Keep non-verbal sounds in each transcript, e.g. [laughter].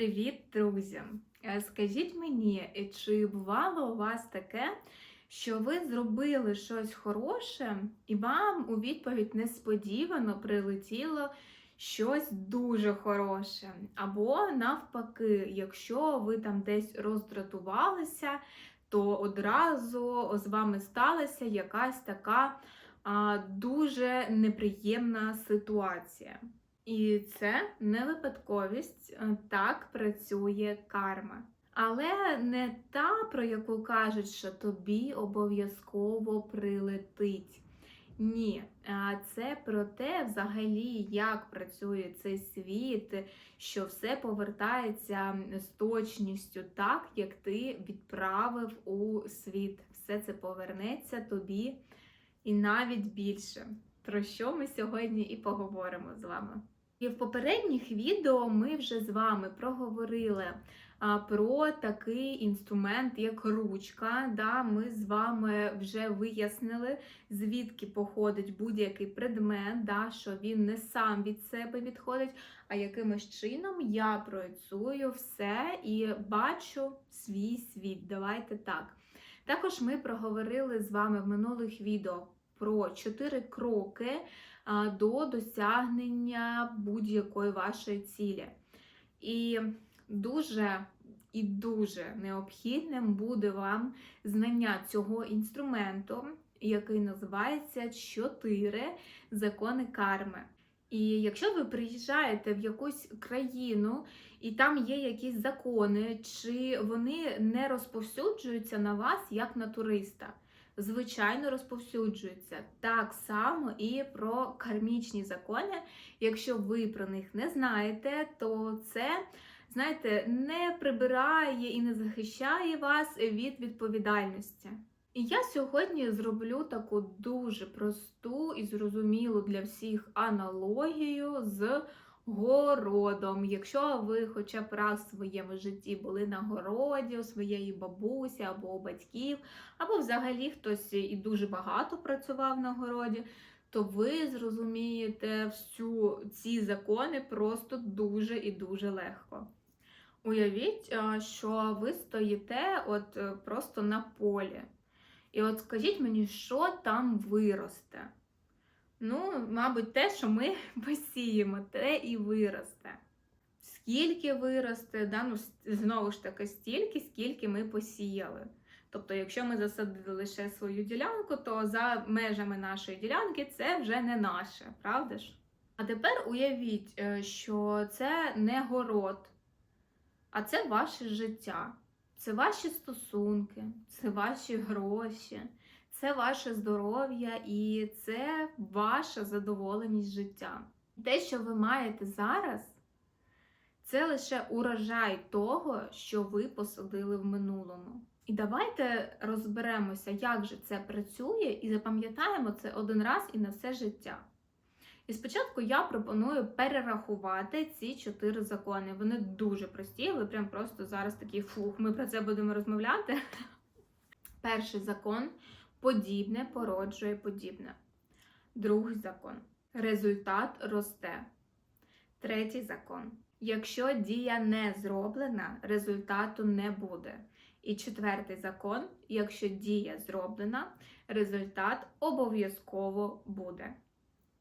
Привіт, друзі! Е, Скажіть мені, е, чи бувало у вас таке, що ви зробили щось хороше, і вам у відповідь несподівано прилетіло щось дуже хороше? Або навпаки, якщо ви там десь роздратувалися, то одразу з вами сталася якась така а, дуже неприємна ситуація. І це не випадковість, е, так працює карма. Але не та, про яку кажуть, що тобі обов'язково прилетить. Ні, це про те, взагалі, як працює цей світ, що все повертається з точністю так, як ти відправив у світ. Все це повернеться тобі і навіть більше. Про що ми сьогодні і поговоримо з вами. І в попередніх відео ми вже з вами проговорили про такий інструмент, як ручка. Да? Ми з вами вже вияснили, звідки походить будь-який предмет, да? що він не сам від себе відходить, а якимось чином я проєцую все і бачу свій світ. Давайте так. Також ми проговорили з вами в минулих відео про чотири кроки до досягнення будь-якої вашої цілі. І дуже і дуже необхідним буде вам знання цього інструменту, який називається чотири закони карми. І якщо ви приїжджаєте в якусь країну, і там є якісь закони, чи вони не розповсюджуються на вас як на туриста звичайно, розповсюджується. Так само і про кармічні закони. Якщо ви про них не знаєте, то це, знаєте, не прибирає і не захищає вас від відповідальності. І я сьогодні зроблю таку дуже просту і зрозумілу для всіх аналогію з городом. Якщо ви хоча б раз в своєму житті були на городі у своєї бабусі або у батьків, або взагалі хтось і дуже багато працював на городі, то ви зрозумієте всю ці закони просто дуже і дуже легко. Уявіть, що ви стоїте от е, просто на полі. І от скажіть мені, що там виросте? Ну, мабуть, те, що ми [laughs] посіємо, те і виросте. Скільки виросте, да? ну, знову ж таки, стільки, скільки ми посіяли. Тобто, якщо ми засадили лише свою ділянку, то за межами нашої ділянки це вже не наше, правда ж? А тепер уявіть, е, що це не город, а це ваше життя, це ваші стосунки, це ваші гроші це ваше здоров'я і це ваша задоволеність життя. Те, що ви маєте зараз, це лише урожай того, що ви посадили в минулому. І давайте розберемося, як же це працює, і запам'ятаємо це один раз і на все життя. І спочатку я пропоную перерахувати ці чотири закони. Вони дуже прості, ви прям просто зараз такі фух, ми про це будемо розмовляти. Перший закон подібне породжує подібне. Другий закон. Результат росте. Третій закон. Якщо дія не зроблена, результату не буде. І четвертий закон: якщо дія зроблена, результат обов'язково буде.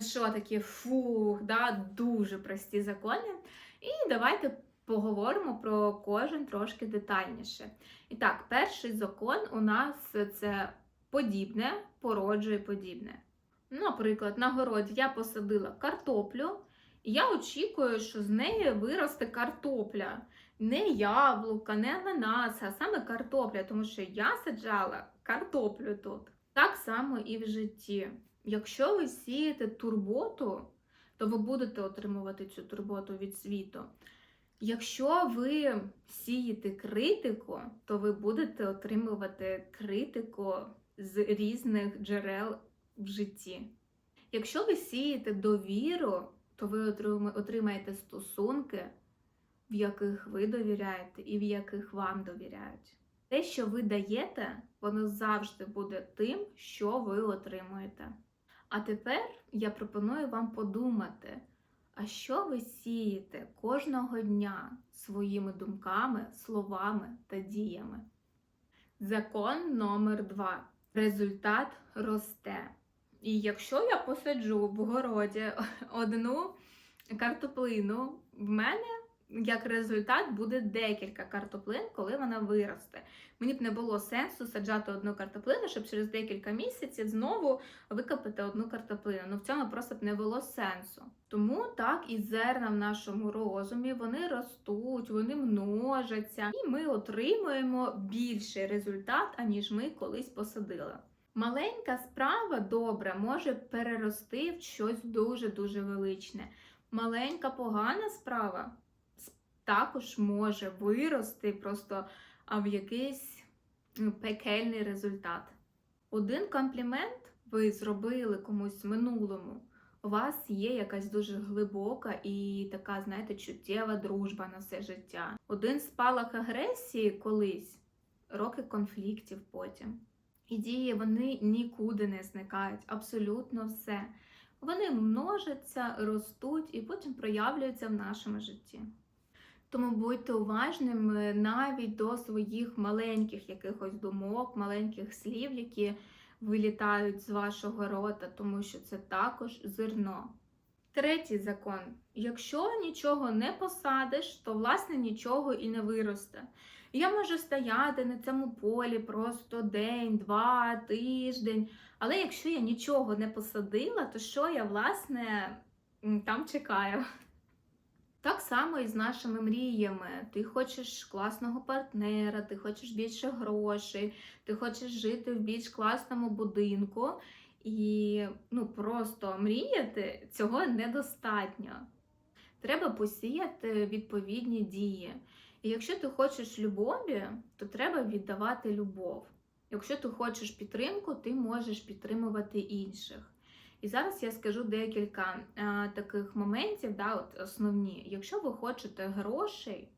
Що таке фух, да, дуже прості закони. І давайте поговоримо про кожен трошки детальніше. І так, перший закон у нас це подібне породжує подібне. Наприклад, на городі я посадила картоплю, і я очікую, що з неї виросте картопля. Не яблука, не ананас, а саме картопля, тому що я саджала картоплю тут. Так само і в житті. Якщо ви сієте турботу, то ви будете отримувати цю турботу від світу. Якщо ви сієте критику, то ви будете отримувати критику з різних джерел в житті. Якщо ви сієте довіру, то ви отримаєте стосунки, в яких ви довіряєте і в яких вам довіряють. Те, що ви даєте, воно завжди буде тим, що ви отримуєте. А тепер я пропоную вам подумати, А що ви сієте кожного дня своїми думками, словами та діями? Закон номер два. Результат росте. І якщо я посаджу в городі [laughs] одну картоплину, в мене як результат буде декілька картоплин, коли вона виросте. Мені б не було сенсу саджати одну картоплину, щоб через декілька місяців знову викопати одну картоплину. Ну в цьому просто б не було сенсу. Тому так і зерна в нашому розумі вони ростуть, вони множаться, і ми отримуємо більший результат, аніж ми колись посадили. Маленька справа добре може перерости в щось дуже-дуже величне. Маленька погана справа також може вирости просто в якийсь пекельний результат. Один комплімент ви зробили комусь минулому. У вас є якась дуже глибока і така, знаєте, чуттєва дружба на все життя. Один спалах агресії колись, роки конфліктів потім. І дії вони нікуди не зникають, абсолютно все. Вони множаться, ростуть і потім проявлюються в нашому житті. Тому будьте уважними навіть до своїх маленьких якихось думок, маленьких слів, які вилітають з вашого рота, тому що це також зерно. Третій закон: якщо нічого не посадиш, то власне нічого і не виросте. Я можу стояти на цьому полі просто день, два, тиждень. Але якщо я нічого не посадила, то що я, власне, там чекаю? Так само і з нашими мріями. Ти хочеш класного партнера, ти хочеш більше грошей, ти хочеш жити в більш класному будинку. І ну, просто мріяти цього недостатньо. Треба посіяти відповідні дії. І якщо ти хочеш любові, то треба віддавати любов. Якщо ти хочеш підтримку, ти можеш підтримувати інших. І зараз я скажу декілька а, таких моментів, да, от основні. Якщо ви хочете грошей,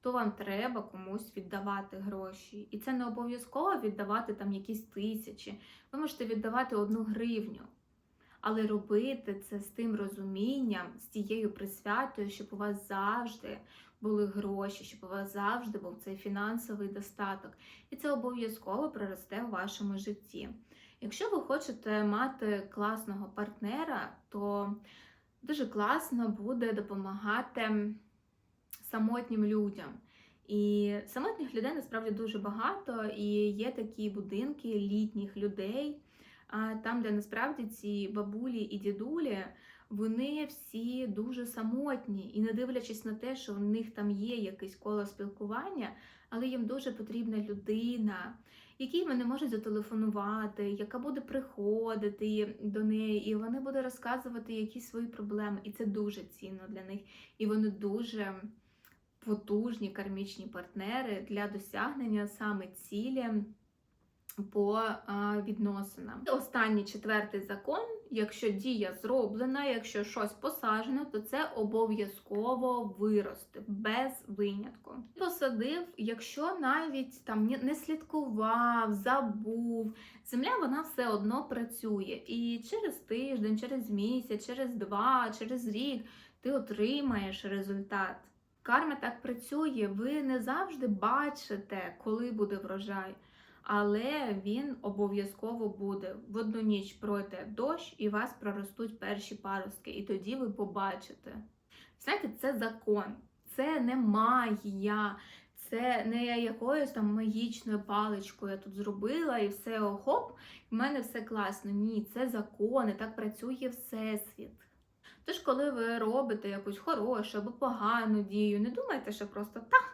то вам треба комусь віддавати гроші. І це не обов'язково віддавати там якісь тисячі. Ви можете віддавати одну гривню. Але робити це з тим розумінням, з тією присвятою, щоб у вас завжди були гроші, щоб у вас завжди був цей фінансовий достаток. І це обов'язково проросте у вашому житті. Якщо ви хочете мати класного партнера, то дуже класно буде допомагати самотнім людям. І самотніх людей насправді дуже багато, і є такі будинки літніх людей, там, де насправді ці бабулі і дідулі, вони всі дуже самотні, і не дивлячись на те, що в них там є якесь коло спілкування, але їм дуже потрібна людина, якій вони можуть зателефонувати, яка буде приходити до неї, і вони будуть розказувати якісь свої проблеми. І це дуже цінно для них. І вони дуже потужні кармічні партнери для досягнення саме цілі по відносинам. Останній четвертий закон: якщо дія зроблена, якщо щось посаджено, то це обов'язково виросте без винятку. Посадив, якщо навіть там не слідкував, забув, земля вона все одно працює. І через тиждень, через місяць, через два, через рік ти отримаєш результат. Карма так працює, ви не завжди бачите, коли буде врожай але він обов'язково буде. В одну ніч пройде дощ, і вас проростуть перші паростки, і тоді ви побачите. Знаєте, це закон, це не магія, це не якоюсь там магічною паличкою я тут зробила і все охоп, в мене все класно. Ні, це закони, так працює Всесвіт. Тож, коли ви робите якусь хорошу або погану дію, не думайте, що просто так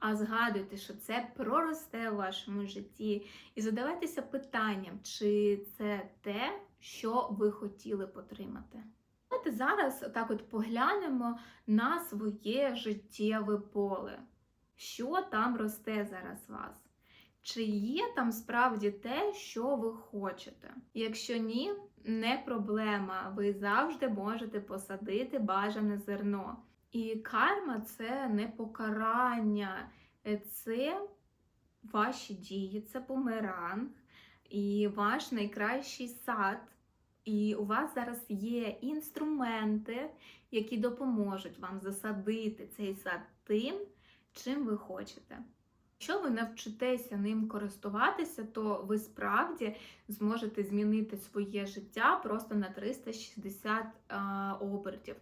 а згадуйте, що це проросте в вашому житті, і задавайтеся питанням, чи це те, що ви хотіли б отримати. Давайте зараз так от поглянемо на своє життєве поле. Що там росте зараз у вас? Чи є там справді те, що ви хочете? Якщо ні, не проблема. Ви завжди можете посадити бажане зерно. І карма це не покарання, е, це ваші дії, це бумеранг і ваш найкращий сад І у вас зараз є інструменти, які допоможуть вам засадити цей сад тим, чим ви хочете. Якщо ви навчитеся ним користуватися, то ви справді зможете змінити своє життя просто на 360 обертів.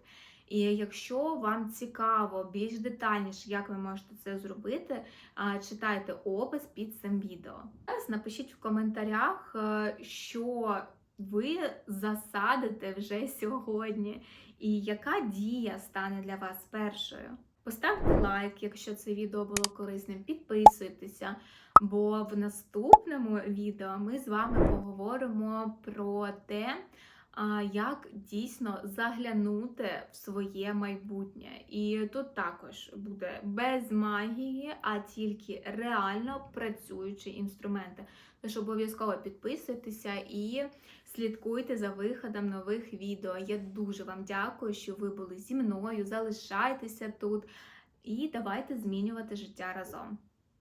І якщо вам цікаво більш детальніше, як ви можете це зробити, читайте опис під цим відео. Зараз напишіть в коментарях, е, що ви засадите вже сьогодні, і яка дія стане для вас першою. Поставте лайк, якщо це відео було корисним, підписуйтеся, бо в наступному відео ми з вами поговоримо про те, як дійсно заглянути в своє майбутнє. І тут також буде без магії, а тільки реально працюючі інструменти. Тож обов'язково підписуйтеся і слідкуйте за виходом нових відео. Я дуже вам дякую, що ви були зі мною. Залишайтеся тут і давайте змінювати життя разом.